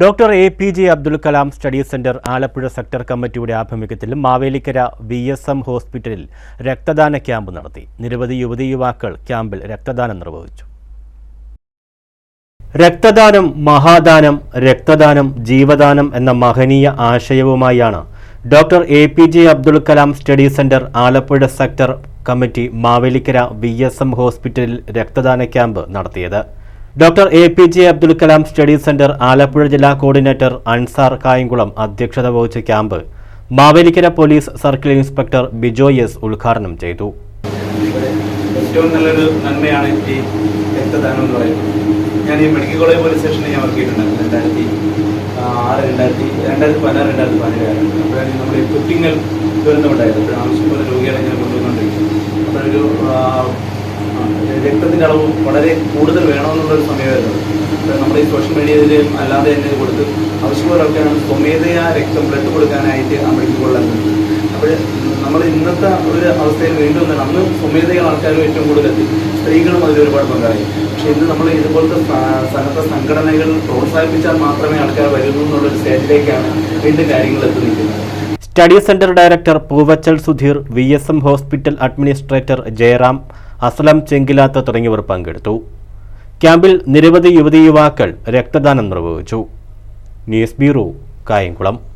Doctor A P J Abdul Kalam study centre Alappuzha sector കമ്മിറ്റിയുടെ ആഭിമുഖ്യത്തിൽ Mavelikkara V S M ഹോസ്പിറ്റലിൽ രക്തദാന camp നടത്തി. നിരവധി യുവതി യുവാക്കൾ ക്യാമ്പിൽ രക്തദാനം നിർവഹിച്ചു. രക്തദാനം മഹാദാനം രക്തദാനം ജീവദാനം എന്ന മഹനീയ ആശയവുമായാണ് doctor A P J Abdul Kalam study centre Alappuzha sector committee Mavelikkara V S M ഹോസ്പിറ്റലിൽ രക്തദാന ക്യാമ്പ് നടത്തിയത്. Doctor A P J Abdul Kalam study centre Alappuzha ജില്ലാ കോർഡിനേറ്റർ അൻസാർ കായംകുളം അധ്യക്ഷത വഹിച്ച camp Mavelikkara police circle inspector Bijo S ഉദ്ഘാടനം ചെയ്തു. ഏറ്റവും നല്ലൊരു നന്മയാണ് ഈ രക്തദാനം എന്ന് പറയുന്നത്. ഞാൻ ഈ മെഡിക്കൽ കോളേജ് പോലീസ് സ്റ്റേഷനിൽ ഞാൻ വർക്ക് ചെയ്തിട്ടുണ്ടായിരുന്നു രണ്ടായിരത്തി ആറ് രണ്ടായിരത്തി രണ്ടായിരത്തി പതിനാറ് രണ്ടായിരത്തി പതിനേഴായിരുന്നു നമ്മുടെ കുട്ടിങ്ങൾ ദുരന്തമുണ്ടായത്. ആവശ്യം പോലെ രോഗികളെ ഞാൻ അപ്പോൾ ആ, രക്തത്തിന്റെ അളവ് വളരെ കൂടുതൽ വേണമെന്നുള്ളൊരു സമയമായിരുന്നു. നമ്മൾ ഈ സോഷ്യൽ മീഡിയയിൽ അല്ലാതെ തന്നെ കൊടുത്ത് ആവശ്യപോലെ ആൾക്കാരാണ് സ്വമേധയാ രക്തം ബ്ലഡ് കൊടുക്കാനായിട്ട് ആ മെഡിക്കൽ അപ്പോൾ നമ്മൾ ഇന്നത്തെ ഒരു അവസ്ഥയിൽ വീണ്ടും എന്താണ് അന്ന് സ്വമേധയാ ആൾക്കാരും ഏറ്റവും കൂടുതൽ എത്തി. സ്ത്രീകളും അതിൽ ഒരുപാട് പങ്കാളി. പക്ഷേ ഇന്ന് നമ്മൾ ഇതുപോലത്തെ സന്നദ്ധ സംഘടനകൾ പ്രോത്സാഹിപ്പിച്ചാൽ മാത്രമേ ആൾക്കാർ വരുന്നു എന്നുള്ളൊരു സ്റ്റേജിലേക്കാണ് വീണ്ടും കാര്യങ്ങൾ എത്തി നിൽക്കുന്നത്. Study centre director Poovachal Sudheer V S M hospital administrator Jayaram Aslam Chenkilatha തുടങ്ങിയവർ പങ്കെടുത്തു. ക്യാമ്പിൽ നിരവധി യുവതി യുവാക്കൾ രക്തദാനം നിർവഹിച്ചു. News bureau Kayamkulam.